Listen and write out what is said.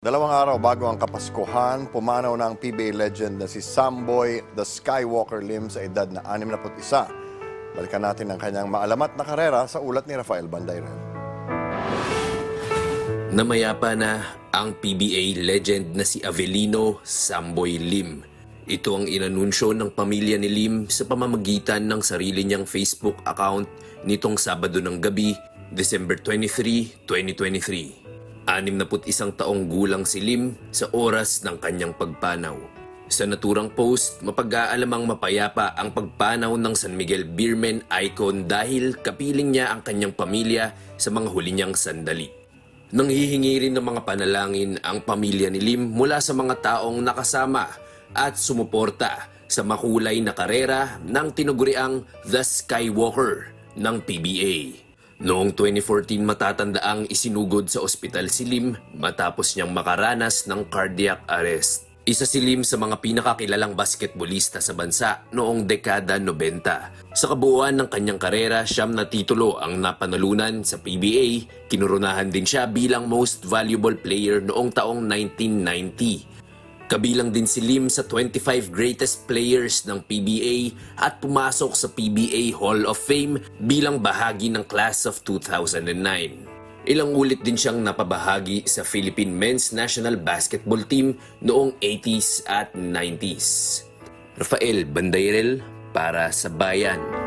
Dalawang araw bago ang Kapaskuhan, pumanaw na ang PBA legend na si Samboy the Skywalker Lim sa edad na 61. Balikan natin ang kanyang maalamat na karera sa ulat ni Rafael Bandayrel. Namayapa na ang PBA legend na si Avelino Samboy Lim. Ito ang inanunsyo ng pamilya ni Lim sa pamamagitan ng sarili niyang Facebook account nitong Sabado ng gabi, December 23, 2023. 61 taong gulang si Lim sa oras ng kanyang pagpanaw. Sa naturang post, mapag-aalamang mapayapa ang pagpanaw ng San Miguel Beerman icon dahil kapiling niya ang kanyang pamilya sa mga huli niyang sandali. Nanghihingi rin ng mga panalangin ang pamilya ni Lim mula sa mga taong nakasama at sumuporta sa makulay na karera ng tinuguriang The Skywalker ng PBA. Noong 2014 matatandaang isinugod sa ospital si Lim matapos niyang makaranas ng cardiac arrest. Isa si Lim sa mga pinakakilalang basketbolista sa bansa noong dekada 90. Sa kabuuan ng kanyang karera, siyam na titulo ang napanalunan sa PBA. Kinurunahan din siya bilang most valuable player noong taong 1990. Kabilang din si Lim sa 25 greatest players ng PBA at pumasok sa PBA Hall of Fame bilang bahagi ng class of 2009. Ilang ulit din siyang napabahagi sa Philippine Men's National Basketball Team noong 80s at 90s. Rafael Bandayrel para sa Bayan.